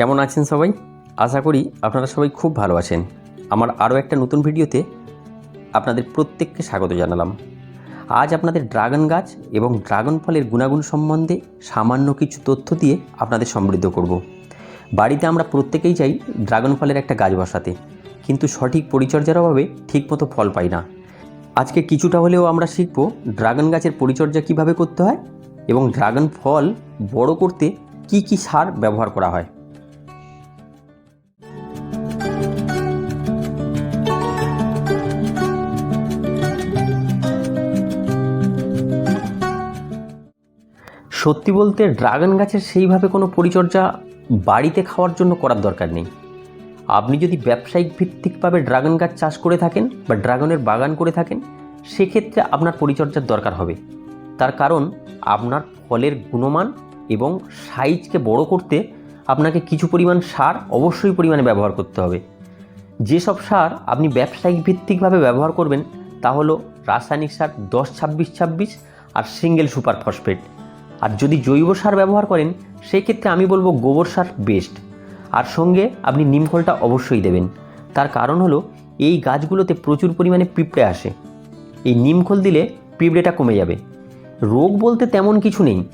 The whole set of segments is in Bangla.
কেমন আছেন সবাই? আশা করি আপনারা সবাই খুব ভালো আছেন। আমার আরও একটা নতুন ভিডিওতে আপনাদের প্রত্যেককে স্বাগত জানালাম। আজ আপনাদের ড্রাগন গাছ এবং ড্রাগন ফলের গুণাগুণ সম্বন্ধে সামান্য কিছু তথ্য দিয়ে আপনাদের সমৃদ্ধ করব। বাড়িতে আমরা প্রত্যেকেই চাই ড্রাগন ফলের একটা গাছ বসাতে, কিন্তু সঠিক পরিচর্যার অভাবে ঠিকমতো ফল পাই না। আজকে কিছুটা হলেও আমরা শিখব ড্রাগন গাছের পরিচর্যা কীভাবে করতে হয় এবং ড্রাগন ফল বড় করতে কি কি সার ব্যবহার করা হয়। সত্যি বলতে ড্রাগন গাছের সেইভাবে কোনো পরিচর্যা বাড়িতে খাওয়ার জন্য করার দরকার নেই। আপনি যদি ব্যবসায়িক ভিত্তিকভাবে ড্রাগন গাছ চাষ করে থাকেন বা ড্রাগনের বাগান করে থাকেন, সেক্ষেত্রে আপনার পরিচর্যার দরকার হবে। তার কারণ, আপনার ফলের গুণমান এবং সাইজকে বড় করতে আপনাকে কিছু পরিমাণ সার অবশ্যই পরিমাণে ব্যবহার করতে হবে। যেসব সার আপনি ব্যবসায়িক ভিত্তিকভাবে ব্যবহার করবেন, তা হলো রাসায়নিক সার দশ ছাব্বিশ ছাব্বিশ আর সিঙ্গেল সুপার ফসফেট। আর যদি জৈব সার ব্যবহার করেন সেই ক্ষেত্রে আমি বলব গোবর সার বেস্ট আর সঙ্গে আপনি নিমখোলটা অবশ্যই দেবেন। তার কারণ হলো, এই গাছগুলোতে প্রচুর পরিমাণে পিঁপড়ে আসে। এই নিমখল দিলে পিঁপড়েটা কমে যাবে। রোগ বলতে তেমন কিছু নেই।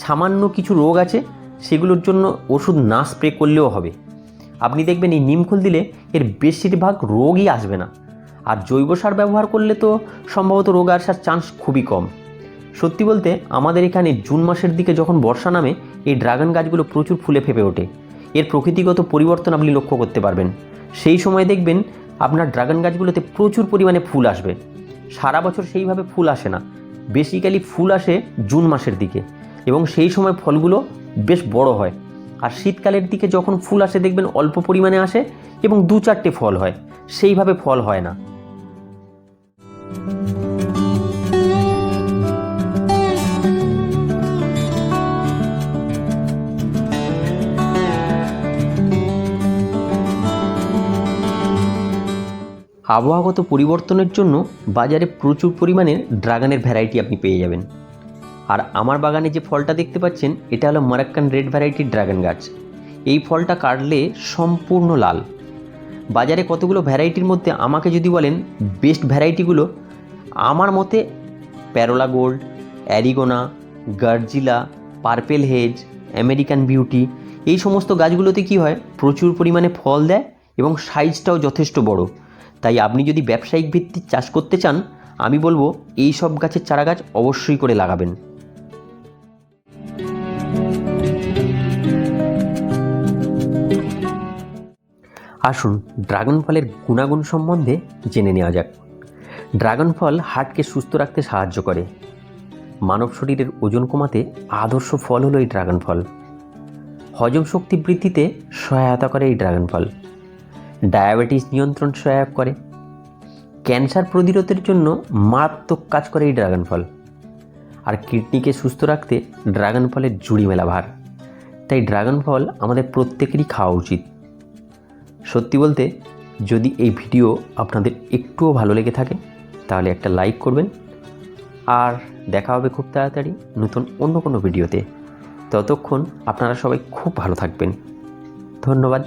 সামান্য কিছু রোগ আছে, সেগুলোর জন্য ওষুধ না স্প্রে করলেও হবে। আপনি দেখবেন এই নিমখোল দিলে এর বেশিরভাগ রোগই আসবে না। আর জৈব সার ব্যবহার করলে তো সম্ভবত রোগ আসার চান্স খুবই কম। সত্যি বলতে, আমাদের এখানে জুন মাসের দিকে যখন বর্ষা নামে, এই ড্রাগন গাছগুলো প্রচুর ফুলে ফেপে ওঠে। এর প্রকৃতিগত পরিবর্তন আপনি লক্ষ্য করতে পারবেন। সেই সময় দেখবেন, আপনার ড্রাগন গাছগুলোতে প্রচুর পরিমাণে ফুল আসবে। সারা বছর সেইভাবে ফুল আসে না। বেসিক্যালি ফুল আসে জুন মাসের দিকে। এবং সেই সময় ফলগুলো বেশ বড় হয়। আর শীতকালের দিকে যখন ফুল আসে, দেখবেন অল্প পরিমাণে আসে এবং দু চারটে ফল হয়। সেইভাবে ফল হয় না। আবহাওয়াগত পরিবর্তনের জন্য বাজারে প্রচুর পরিমাণে ড্রাগনের ভ্যারাইটি আপনি পেয়ে যাবেন। আর আমার বাগানে যে ফলটা দেখতে পাচ্ছেন, এটা হলো মারাক্কান রেড ভ্যারাইটির ড্রাগন গাছ। এই ফলটা কাটলে সম্পূর্ণ লাল। বাজারে কতগুলো ভ্যারাইটির মধ্যে আমাকে যদি বলেন বেস্ট ভ্যারাইটিগুলো আমার মতে প্যারোলা গোল্ড অ্যারিগোনা গার্জিলা পার্পেল হেজ আমেরিকান বিউটি এই সমস্ত গাছগুলোতে কি হয়? প্রচুর পরিমাণে ফল দেয় এবং সাইজটাও যথেষ্ট বড়। তাই আপনি যদি ব্যবসায়িক ভিত্তিক চাষ করতে চান, আমি বলব এই সব গাছের চারা গাছ অবশ্যই করে লাগাবেন। আসুন ড্রাগন ফলের গুণাগুণ সম্বন্ধে জেনে নেওয়া যাক। ড্রাগন ফল হার্টকে সুস্থ রাখতে সাহায্য করে। মানব শরীরের ওজন কমাতে আদর্শ ফল হলো এই ড্রাগন ফল। হজম শক্তি বৃদ্ধিতে সহায়তা করে এই ড্রাগন ফল। ডায়াবেটিস নিয়ন্ত্রণ সহায়ক করে। ক্যান্সার প্রতিরোধের জন্য মারাত্মক কাজ করে এই ড্রাগন ফল আর কিডনিকে সুস্থ রাখতে ড্রাগন ফলের জুড়ি মেলা ভার। তাই ড্রাগন ফল আমাদের প্রত্যেকেরই খাওয়া উচিত। সত্যি বলতে, যদি এই ভিডিও আপনাদের একটুও ভালো লেগে থাকে, তাহলে একটা লাইক করবেন। আর দেখা হবে খুব তাড়াতাড়ি নতুন অন্য কোনো ভিডিওতে। ততক্ষণ আপনারা সবাই খুব ভালো থাকবেন। ধন্যবাদ।